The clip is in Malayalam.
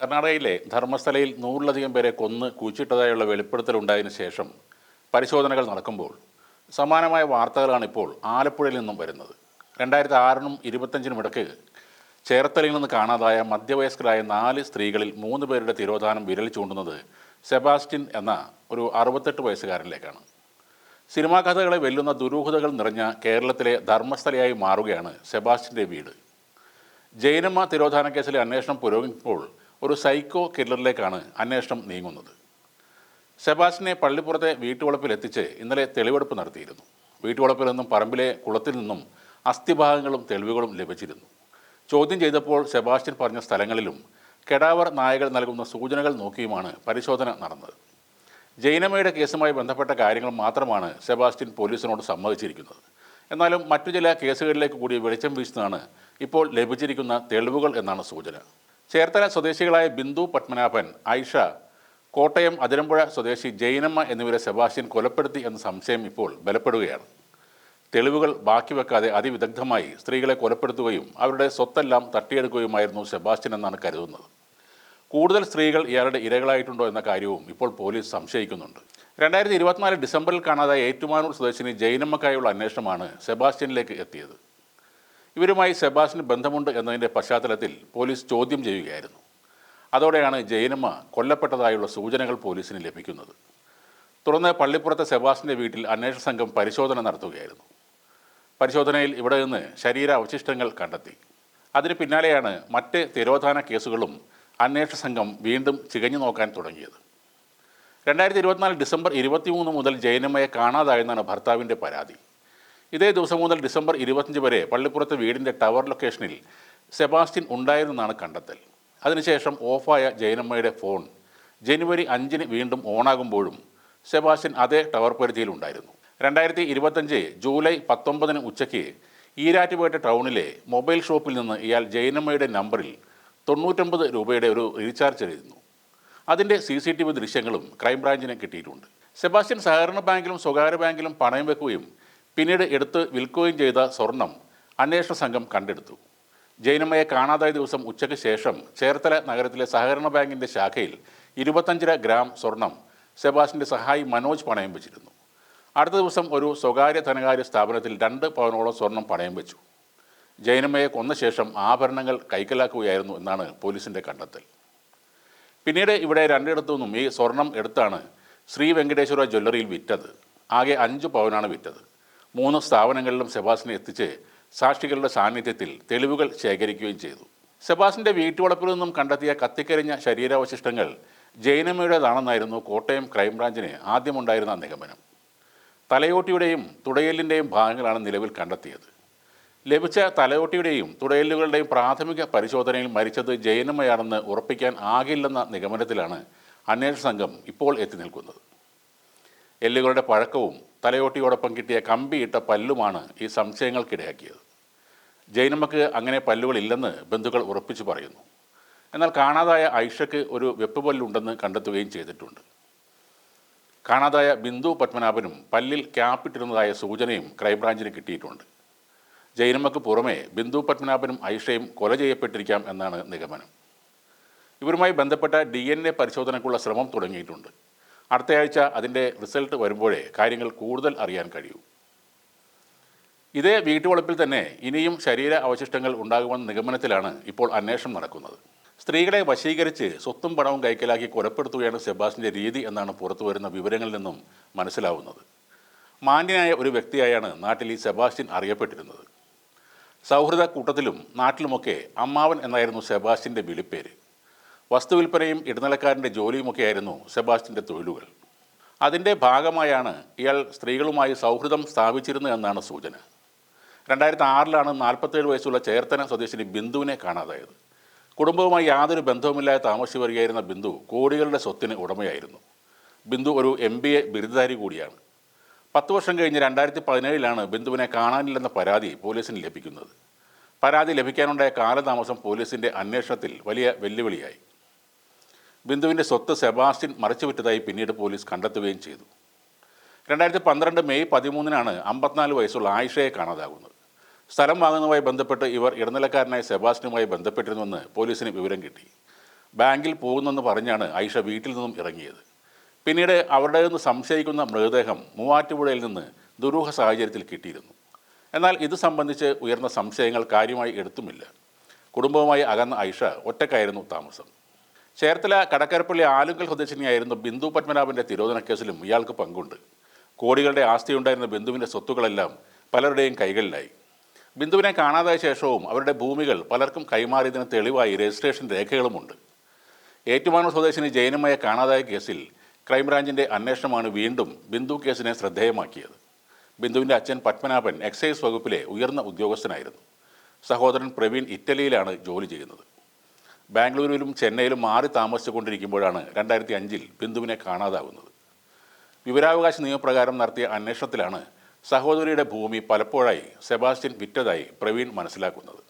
കർണാടകയിലെ ധർമ്മസ്ഥലയിൽ നൂറിലധികം പേരെ കൊന്ന് കുഴിച്ചിട്ടതായുള്ള വെളിപ്പെടുത്തലുണ്ടായതിനു ശേഷം പരിശോധനകൾ നടക്കുമ്പോൾ സമാനമായ വാർത്തകളാണ് ഇപ്പോൾ ആലപ്പുഴയിൽ നിന്നും വരുന്നത്. രണ്ടായിരത്തി ആറിനും ഇരുപത്തഞ്ചിനും ഇടയ്ക്ക് ചേർത്തലയിൽ നിന്ന് കാണാതായ മധ്യവയസ്കരായ നാല് സ്ത്രീകളിൽ മൂന്ന് പേരുടെ തിരോധാനം വിരൽ ചൂണ്ടുന്നത് സെബാസ്റ്റിൻ എന്ന ഒരു അറുപത്തെട്ട് വയസ്സുകാരനിലേക്കാണ്. സിനിമാ കഥകളെ വെല്ലുന്ന ദുരൂഹതകൾ നിറഞ്ഞ കേരളത്തിലെ ധർമ്മസ്ഥലയായി മാറുകയാണ് സെബാസ്റ്റിന്റെ വീട്. ജൈനമ്മ തിരോധാന കേസിലെ അന്വേഷണം പുരോഗമിക്കുമ്പോൾ ഒരു സൈക്കോ കില്ലറിലേക്കാണ് അന്വേഷണം നീങ്ങുന്നത്. സെബാസ്റ്റിനെ പള്ളിപ്പുറത്തെ വീട്ടുവളപ്പിൽ എത്തിച്ച് ഇന്നലെ തെളിവെടുപ്പ് നടത്തിയിരുന്നു. വീട്ടുവളപ്പിൽ നിന്നും പറമ്പിലെ കുളത്തിൽ നിന്നും അസ്ഥിഭാഗങ്ങളും തെളിവുകളും ലഭിച്ചിരുന്നു. ചോദ്യം ചെയ്തപ്പോൾ സെബാസ്റ്റ്യൻ പറഞ്ഞ സ്ഥലങ്ങളിലും കെടാവർ നായകൾ നൽകുന്ന സൂചനകൾ നോക്കിയുമാണ് പരിശോധന നടന്നത്. ജൈനമ്മയുടെ കേസുമായി ബന്ധപ്പെട്ട കാര്യങ്ങൾ മാത്രമാണ് സെബാസ്റ്റ്യൻ പോലീസിനോട് സമ്മതിച്ചിരിക്കുന്നത്. എന്നാലും മറ്റു ചില കേസുകളിലേക്ക് കൂടി വെളിച്ചം വീശുന്നതാണ് ഇപ്പോൾ ലഭിച്ചിരിക്കുന്ന തെളിവുകൾ എന്നാണ് സൂചന. ചേർത്തല സ്വദേശികളായ ബിന്ദു പത്മനാഭൻ ഐഷ കോട്ടയം അതിരമ്പുഴ സ്വദേശി ജൈനമ്മ എന്നിവരെ സെബാസ്റ്റ്യൻ കൊലപ്പെടുത്തി എന്ന സംശയം ഇപ്പോൾ ബലപ്പെടുകയാണ്. തെളിവുകൾ ബാക്കി വെക്കാതെ അതിവിദഗ്ധമായി സ്ത്രീകളെ കൊലപ്പെടുത്തുകയും അവരുടെ സ്വത്തെല്ലാം തട്ടിയെടുക്കുകയുമായിരുന്നു സെബാസ്റ്റ്യൻ എന്നാണ് കരുതുന്നത്. കൂടുതൽ സ്ത്രീകൾ ഇയാളുടെ ഇരകളായിട്ടുണ്ടോ എന്ന കാര്യവും ഇപ്പോൾ പോലീസ് സംശയിക്കുന്നുണ്ട്. രണ്ടായിരത്തി ഇരുപത്തിനാല് ഡിസംബറിൽ കാണാതായ ഏറ്റുമാനൂർ സ്വദേശിനി ജൈനമ്മക്കായുള്ള അന്വേഷണമാണ് സെബാസ്റ്റ്യനിലേക്ക് എത്തിയത്. ഇവരുമായി സെബാസിന് ബന്ധമുണ്ട് എന്നതിന്റെ പശ്ചാത്തലത്തിൽ പോലീസ് ചോദ്യം ചെയ്യുകയായിരുന്നു. അതോടെയാണ് ജയനമ്മ കൊല്ലപ്പെട്ടതായുള്ള സൂചനകൾ പോലീസിന് ലഭിക്കുന്നത്. തുടർന്ന് പള്ളിപ്പുറത്തെ സെബാസിന്റെ വീട്ടിൽ അന്വേഷണ സംഘം പരിശോധന നടത്തുകയായിരുന്നു. പരിശോധനയിൽ ഇവിടെ നിന്ന് ശരീര അവശിഷ്ടങ്ങൾ കണ്ടെത്തി. അതിന് പിന്നാലെയാണ് മറ്റ് തിരോധാന കേസുകളും അന്വേഷണ സംഘം വീണ്ടും ചികഞ്ഞു നോക്കാൻ തുടങ്ങിയത്. രണ്ടായിരത്തി ഇരുപത്തിനാല് ഡിസംബർ ഇരുപത്തിമൂന്ന് മുതൽ ജയനമ്മയെ കാണാതായെന്നാണ് ഭർത്താവിന്റെ പരാതി. ഇതേ ദിവസം മുതൽ ഡിസംബർ ഇരുപത്തഞ്ച് വരെ പള്ളിപ്പുറത്തെ വീടിന്റെ ടവർ ലൊക്കേഷനിൽ സെബാസ്റ്റ്യൻ ഉണ്ടായിരുന്നെന്നാണ് കണ്ടെത്തൽ. അതിനുശേഷം ഓഫായ ജയനമ്മയുടെ ഫോൺ ജനുവരി അഞ്ചിന് വീണ്ടും ഓണാകുമ്പോഴും സെബാസ്റ്റ്യൻ അതേ ടവർ പരിധിയിലുണ്ടായിരുന്നു. രണ്ടായിരത്തി ഇരുപത്തഞ്ച് ജൂലൈ പത്തൊമ്പതിന് ഉച്ചയ്ക്ക് ഈരാറ്റുപേട്ട ടൗണിലെ മൊബൈൽ ഷോപ്പിൽ നിന്ന് ഇയാൾ ജയനമ്മയുടെ നമ്പറിൽ തൊണ്ണൂറ്റൊമ്പത് രൂപയുടെ ഒരു റീചാർജ് ചെയ്തിരുന്നു. അതിന്റെ സി സി ടി വി ദൃശ്യങ്ങളും ക്രൈംബ്രാഞ്ചിന് കിട്ടിയിട്ടുണ്ട്. സെബാസ്റ്റ്യൻ സഹകരണ ബാങ്കിലും സ്വകാര്യ ബാങ്കിലും പണയം വെക്കുകയും പിന്നീട് എടുത്ത് വിൽക്കുകയും ചെയ്ത സ്വർണം അന്വേഷണ സംഘം കണ്ടെടുത്തു. ജൈനമ്മയെ കാണാതായ ദിവസം ഉച്ചയ്ക്ക് ശേഷം ചേർത്തല നഗരത്തിലെ സഹകരണ ബാങ്കിന്റെ ശാഖയിൽ ഇരുപത്തഞ്ചര ഗ്രാം സ്വർണം സെബാസിന്റെ സഹായി മനോജ് പണയം വെച്ചിരുന്നു. അടുത്ത ദിവസം ഒരു സ്വകാര്യ ധനകാര്യ സ്ഥാപനത്തിൽ രണ്ട് പവനോളം സ്വർണം പണയം വെച്ചു. ജൈനമ്മയെ കൊന്ന ശേഷം ആഭരണങ്ങൾ കൈക്കലാക്കുകയായിരുന്നു എന്നാണ് പോലീസിന്റെ കണ്ടെത്തൽ. പിന്നീട് ഇവിടെ രണ്ടിടത്തു നിന്നും ഈ സ്വർണം എടുത്താണ് ശ്രീ വെങ്കടേശ്വര ജ്വല്ലറിയിൽ വിറ്റത്. ആകെ അഞ്ച് പവനാണ് വിറ്റത്. മൂന്ന് സ്ഥാപനങ്ങളിലും സെബാസിനെ എത്തിച്ച് സാക്ഷികളുടെ സാന്നിധ്യത്തിൽ തെളിവുകൾ ശേഖരിക്കുകയും ചെയ്തു. സെബാസിന്റെ വീട്ടുവളപ്പിൽ നിന്നും കണ്ടെത്തിയ കത്തിക്കരിഞ്ഞ ശരീരാവശിഷ്ടങ്ങൾ ജൈനമ്മയുടേതാണെന്നായിരുന്നു കോട്ടയം ക്രൈംബ്രാഞ്ചിന് ആദ്യമുണ്ടായിരുന്ന നിഗമനം. തലയോട്ടിയുടെയും തുടയലിന്റെയും ഭാഗങ്ങളാണ് നിലവിൽ കണ്ടെത്തിയത്. ലഭിച്ച തലയോട്ടിയുടെയും തുടയലുകളുടെയും പ്രാഥമിക പരിശോധനയിൽ മരിച്ചത് ജൈനമ്മയാണെന്ന് ഉറപ്പിക്കാൻ ആകില്ലെന്ന നിഗമനത്തിലാണ് അന്വേഷണ സംഘം ഇപ്പോൾ എത്തി നിൽക്കുന്നത്. എല്ലുകളുടെ പഴക്കവും തലയോട്ടിയോടൊപ്പം കിട്ടിയ കമ്പിയിട്ട പല്ലുമാണ് ഈ സംശയങ്ങൾക്കിടയാക്കിയത്. ജൈനമ്മക്ക് അങ്ങനെ പല്ലുകളില്ലെന്ന് ബന്ധുക്കൾ ഉറപ്പിച്ചു പറയുന്നു. എന്നാൽ കാണാതായ ഐഷയ്ക്ക് ഒരു വെപ്പ് പല്ലുണ്ടെന്ന് കണ്ടെത്തുകയും ചെയ്തിട്ടുണ്ട്. കാണാതായ ബിന്ദു പത്മനാഭനും പല്ലിൽ ക്യാപ്പിട്ടിരുന്നതായ സൂചനയും ക്രൈംബ്രാഞ്ചിന് കിട്ടിയിട്ടുണ്ട്. ജൈനമ്മക്ക് പുറമെ ബിന്ദു പത്മനാഭനും ഐഷയും കൊല ചെയ്യപ്പെട്ടിരിക്കാം എന്നാണ് നിഗമനം. ഇവരുമായി ബന്ധപ്പെട്ട ഡി പരിശോധനയ്ക്കുള്ള ശ്രമം തുടങ്ങിയിട്ടുണ്ട്. അടുത്തയാഴ്ച അതിന്റെ റിസൾട്ട് വരുമ്പോഴേ കാര്യങ്ങൾ കൂടുതൽ അറിയാൻ കഴിയൂ. ഇതേ വീട്ടുവളപ്പിൽ തന്നെ ഇനിയും ശരീര അവശിഷ്ടങ്ങൾ ഉണ്ടാകുമെന്ന നിഗമനത്തിലാണ് ഇപ്പോൾ അന്വേഷണം നടക്കുന്നത്. സ്ത്രീകളെ വശീകരിച്ച് സ്വത്തും പണവും കൈക്കലാക്കി കൊലപ്പെടുത്തുകയാണ് സെബാസിന്റെ രീതി എന്നാണ് പുറത്തു വരുന്ന വിവരങ്ങളിൽ നിന്നും മനസ്സിലാവുന്നത്. മാന്യനായ ഒരു വ്യക്തിയായാണ് നാട്ടിൽ ഈ സെബാസ്റ്റ്യൻ അറിയപ്പെട്ടിരുന്നത്. സൗഹൃദ കൂട്ടത്തിലും നാട്ടിലുമൊക്കെ അമ്മാവൻ എന്നായിരുന്നു സെബാസ്റ്റ്യന്റെ വിളിപ്പേര്. വസ്തുവിൽപ്പനയും ഇടനിലക്കാരന്റെ ജോലിയുമൊക്കെയായിരുന്നു സെബാസ്റ്റിന്റെ തൊഴിലുകൾ. അതിന്റെ ഭാഗമായാണ് ഇയാൾ സ്ത്രീകളുമായി സൗഹൃദം സ്ഥാപിച്ചിരുന്നു എന്നാണ് സൂചന. രണ്ടായിരത്തി ആറിലാണ് നാൽപ്പത്തേഴ് വയസ്സുള്ള ചേർത്തന സ്വദേശിനി ബിന്ദുവിനെ കാണാതായത്. കുടുംബവുമായി യാതൊരു ബന്ധവുമില്ലാതെ താമസിച്ചു വരികയായിരുന്ന ബിന്ദു കോടികളുടെ സ്വത്തിന് ഉടമയായിരുന്നു. ബിന്ദു ഒരു എം ബി എ ബിരുദധാരി കൂടിയാണ്. പത്ത് വർഷം കഴിഞ്ഞ് രണ്ടായിരത്തി പതിനേഴിലാണ് ബിന്ദുവിനെ കാണാനില്ലെന്ന പരാതി പോലീസിന് ലഭിക്കുന്നത്. പരാതി ലഭിക്കാനുണ്ടായ കാലതാമസം പോലീസിന്റെ അന്വേഷണത്തിൽ വലിയ വെല്ലുവിളിയായി. ബിന്ദുവിന്റെ സ്വത്ത് സെബാസ്റ്റ്യൻ മറച്ചുവിറ്റതായി പിന്നീട് പോലീസ് കണ്ടെത്തുകയും ചെയ്തു. രണ്ടായിരത്തി പന്ത്രണ്ട് മെയ് പതിമൂന്നിനാണ് അമ്പത്തിനാല് വയസ്സുള്ള ആയിഷയെ കാണാതാകുന്നത്. സ്ഥലം വാങ്ങുന്നതുമായി ബന്ധപ്പെട്ട് ഇവർ ഇടനിലക്കാരനായ സെബാസ്റ്റ്യനുമായി ബന്ധപ്പെട്ടിരുന്നുവെന്ന് പോലീസിന് വിവരം കിട്ടി. ബാങ്കിൽ പോകുന്നെന്ന് പറഞ്ഞാണ് ആയിഷ വീട്ടിൽ നിന്നും ഇറങ്ങിയത്. പിന്നീട് അവരുടെ നിന്ന് സംശയിക്കുന്ന മൃതദേഹം മൂവാറ്റുപുഴയിൽ നിന്ന് ദുരൂഹ സാഹചര്യത്തിൽ കിട്ടിയിരുന്നു. എന്നാൽ ഇത് സംബന്ധിച്ച് ഉയർന്ന സംശയങ്ങൾ കാര്യമായി എടുത്തുമില്ല. കുടുംബവുമായി അകന്ന ഐഷ ഒറ്റക്കായിരുന്നു താമസം. ചേർത്തല കടക്കരപ്പള്ളി ആലുങ്കൽ സ്വദേശിനിയായിരുന്ന ബിന്ദു പത്മനാഭന്റെ തിരോധന കേസിലും ഇയാൾക്ക് പങ്കുണ്ട്. കോടികളുടെ ആസ്തിയുണ്ടായിരുന്ന ബിന്ദുവിന്റെ സ്വത്തുക്കളെല്ലാം പലരുടെയും കൈകളിലായി. ബിന്ദുവിനെ കാണാതായ ശേഷവും അവരുടെ ഭൂമികൾ പലർക്കും കൈമാറിയതിന് തെളിവായി രജിസ്ട്രേഷൻ രേഖകളുമുണ്ട്. ഏറ്റുമാനൂർ സ്വദേശിനി ജയനമ്മയെ കാണാതായ കേസിൽ ക്രൈംബ്രാഞ്ചിന്റെ അന്വേഷണമാണ് വീണ്ടും ബിന്ദു കേസിനെ ശ്രദ്ധേയമാക്കിയത്. ബിന്ദുവിന്റെ അച്ഛൻ പത്മനാഭൻ എക്സൈസ് വകുപ്പിലെ ഉയർന്ന ഉദ്യോഗസ്ഥനായിരുന്നു. സഹോദരൻ പ്രവീൺ ഇറ്റലിയിലാണ് ജോലി ചെയ്യുന്നത്. ബാംഗ്ലൂരിലും ചെന്നൈയിലും മാറി താമസിച്ചുകൊണ്ടിരിക്കുമ്പോഴാണ് രണ്ടായിരത്തി അഞ്ചിൽ ബിന്ദുവിനെ കാണാതാകുന്നത് വിവരാവകാശ നിയമപ്രകാരം നടത്തിയ അന്വേഷണത്തിലാണ് സഹോദരിയുടെ ഭൂമി പലപ്പോഴായി സെബാസ്റ്റ്യൻ വിറ്റതായി പ്രവീൺ മനസ്സിലാക്കുന്നത്.